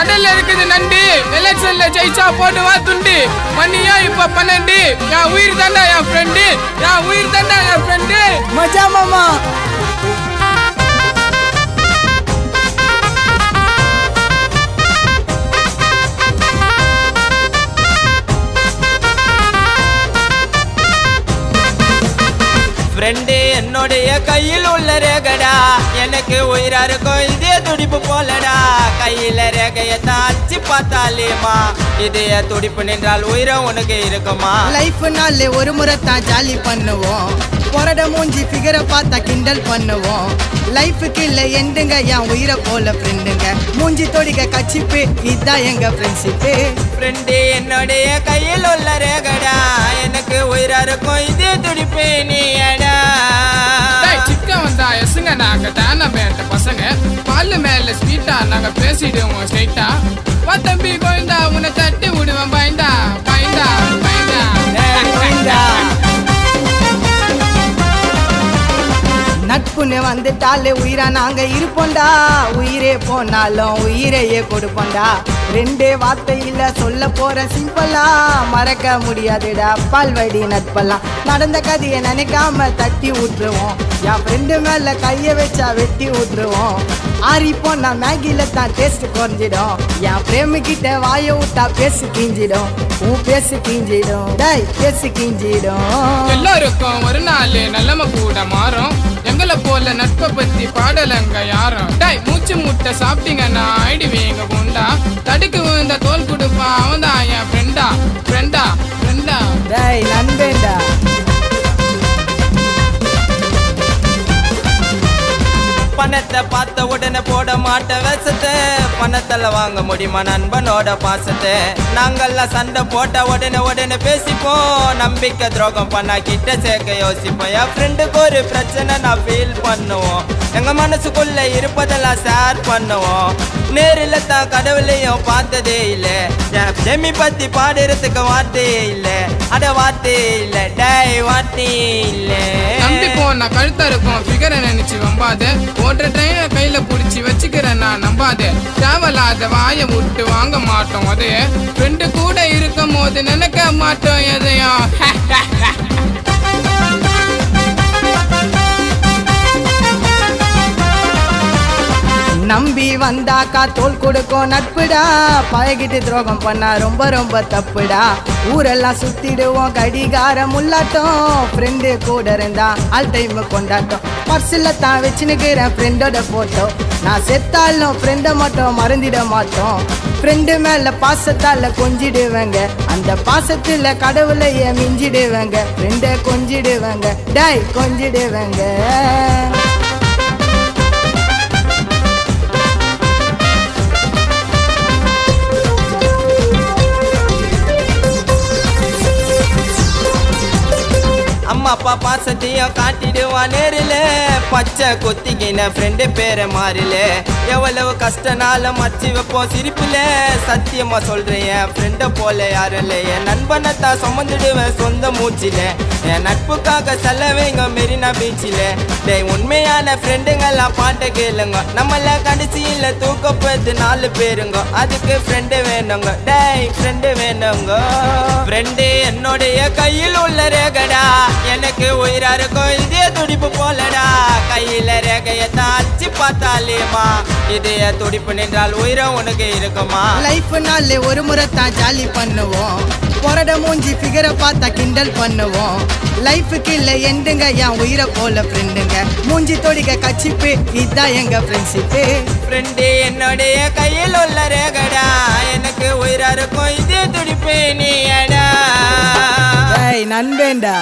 கடல்ல இருக்குது நண்டு. எலெக்ஷன்ல ஜெயிச்சா போட்டு வா துண்டு. மணியா இப்ப பன்னெண்டு. என் உயிர் தாண்டா என் ஃப்ரெண்டு என் உயிர் தாண்டா என் ஃப்ரெண்டு மஜா மாமா. ஃப்ரெண்டு என்னுடைய கையில் உள்ள ரேகடா. எனக்கு உயிரா இருக்கும் இதே துடிப்பு போலடா. கையில ரேகையை தாச்சி பார்த்தாலேமா இதய துடிப்பு நின்றால் உயிரம் உனக்கு இருக்குமா? லைஃப் நாள்ல ஒரு முறை தான் ஜாலி பண்ணுவோம். பொரட மூஞ்சி ஃபிகரை பார்த்தா கிண்டல் பண்ணுவோம். லைஃபுக்கு இல்ல எண்டுங்க என் உயிரை போல ஃப்ரெண்டுங்க மூஞ்சி தொடிக்க கச்சிப்பு இதான் எங்க ஃப்ரெண்ட்ஷிப்பு ஃப்ரெண்டு என்னுடைய கையில் உள்ள ரேகடா. எனக்கு உயிரா இருக்கும் இதே துடிப்பு சிக்கன் வந்தா எசுங்க நாங்க பேட்ட பசங்க? பல்லு மேல ஸ்வீட்டா நாங்க பேசிடுவோம் ஸ்ட்ரைட்டா வா தம்பி நட்புன்னு வந்துட்டாலே உயிரா? நாங்க இருப்போம்டா. உயிரே போனாலும் உயிரையே கொடுப்போம்டா. ரெண்டே வார்த்தையில் சொல்ல போற சிம்பிளா மறக்க முடியாதுடா. பால்வடி நட்பெல்லாம் நடந்த கதையை நினைக்காம தட்டி விட்டுருவோம் என் ஃப்ரெண்டு மேல கையை வச்சா வெட்டி விட்டுருவோம் ஆறி போனா மேகில தான் டேஸ்ட் குறைஞ்சிடும். என் பிரேமிக்கிட்ட வாய விட்டா பேசு கிஞ்சிடும். உன் பேசு கிஞ்சிடும். டேய் பேசு கிஞ்சிடும். எல்லாருக்கும் ஒரு நாள் நல்லம கூட மாறும். எங்களை போல நட்பை பத்தி பாடலங்க யாரும் டேய் மூச்சு முட்டை சாப்பிட்டீங்கன்னா ஆயிடுவீங்க குண்டா தடுக்கு விழுந்த தோல் கொடுப்பான் பணத்தை பார்த்த உடனே போட மாட்ட விஷத்தை பணத்தில் வாங்க முடியுமா நண்பனோட பாசத்தை? நாங்கெல்லாம் சண்டை போட்ட உடனே உடனே பேசிப்போம். நம்பிக்கை துரோகம் பண்ணா கிட்ட சேர்க்க யோசிப்போம். என் ஃப்ரெண்டுக்கு ஒரு பிரச்சனை நான் ஃபீல் பண்ணுவோம். எங்க மனசுக்குள்ள இருப்பதெல்லாம் ஷேர் பண்ணுவோம். நேரில் தான் கடவுளையும் பார்த்ததே இல்லை. செமி ஜெமி பத்தி பாடுறதுக்கு வார்த்தையே இல்லை. அட வார்த்தையே இல்லை. டேய் வார்த்தையே இல்லை. நம்பி போனா கழுத்தா இருக்கும். ஃபிகரை நினைச்சு வம்பாத ஓட்டுற ட்ரெயினை கையில புடிச்சு வச்சுக்கிறேன் நான் நம்பாத. தேவலாத வாயை விட்டு வாங்க மாட்டோம் அதே. ஃப்ரெண்டு கூட இருக்கும் போது நினைக்க மாட்டோம் எதையும். வந்தாக்கா தோல் கொடுக்கும் நட்புடா. பழகிட்டு துரோகம் பண்ணா ரொம்ப ரொம்ப தப்புடா. ஊரெல்லாம் சுத்திடுவோம் கடிகாரம் உள்ளாட்டம். ஃப்ரெண்டு கூட இருந்தா ஆல் டைம் கொண்டாட்டம். பர்சில் தான் வச்சுனுக்கிறேன் ஃப்ரெண்டோட போட்டோ நான் செத்தாலும் ஃப்ரெண்டை மட்டும் மறந்திட மாட்டோம். ஃப்ரெண்டு மேலே பாசத்தால் கொஞ்சிடுவேங்க. அந்த பாசத்தில் கடவுளையே மிஞ்சிடுவேங்க. ஃப்ரெண்டை கொஞ்சிடுவேங்க. டாய் கொஞ்சிடுவேங்க. பாப்பா அப்பா பாசத்தையும் காட்டிடுவான் நேரில். பச்சை கொத்திக்கின ஃப்ரெண்டு பேரை மாறில. எவ்வளவு கஷ்டனாலும் மச்சி வைப்போம் சிரிப்புல. சத்தியமா சொல்றேன் என் ஃப்ரெண்டை போல யாரும் இல்லை. என் நண்பனை தான் சுமந்துடுவேன் சொந்த மூச்சில. என் நட்புக்காக செல்லவேங்க மெரினா பீச்சில். டேய் உண்மையான ஃப்ரெண்டுங்கெல்லாம் பாட்டை கேளுங்க. நம்மள கடைசியில் தூக்கப்போது நாலு பேருங்க. அதுக்கு ஃப்ரெண்டு வேணுங்க. டேய் ஃப்ரெண்டு வேணுங்க. ஃப்ரெண்டு என்னுடைய கையில் உள்ள ரேகடா. எனக்கு உயிரா இருக்கும் இதே துடிப்பு போலடா. கையில ரேகையை தாச்சி பார்த்தாலேமா இதய துடிப்பு நின்றால் உயிரம் உனக்கு இருக்குமா? லைஃப் நாள்ல ஒரு முறை தான் ஜாலி பண்ணுவோம். பொரட மூஞ்சி ஃபிகரை பார்த்தா கிண்டல் பண்ணுவோம். லைஃபுக்கு இல்ல எண்டுங்க என் உயிரை போல ஃப்ரெண்டுங்க மூஞ்சி தொடிக்க கச்சிப்பு இதான் எங்க ஃப்ரெண்ட்ஷிப்பு ஃப்ரெண்டு என்னுடைய கையில் உள்ள ரேகடா. எனக்கு உயிரா இருக்கும் இதே துடிப்பு நீ நண்பேண்டா.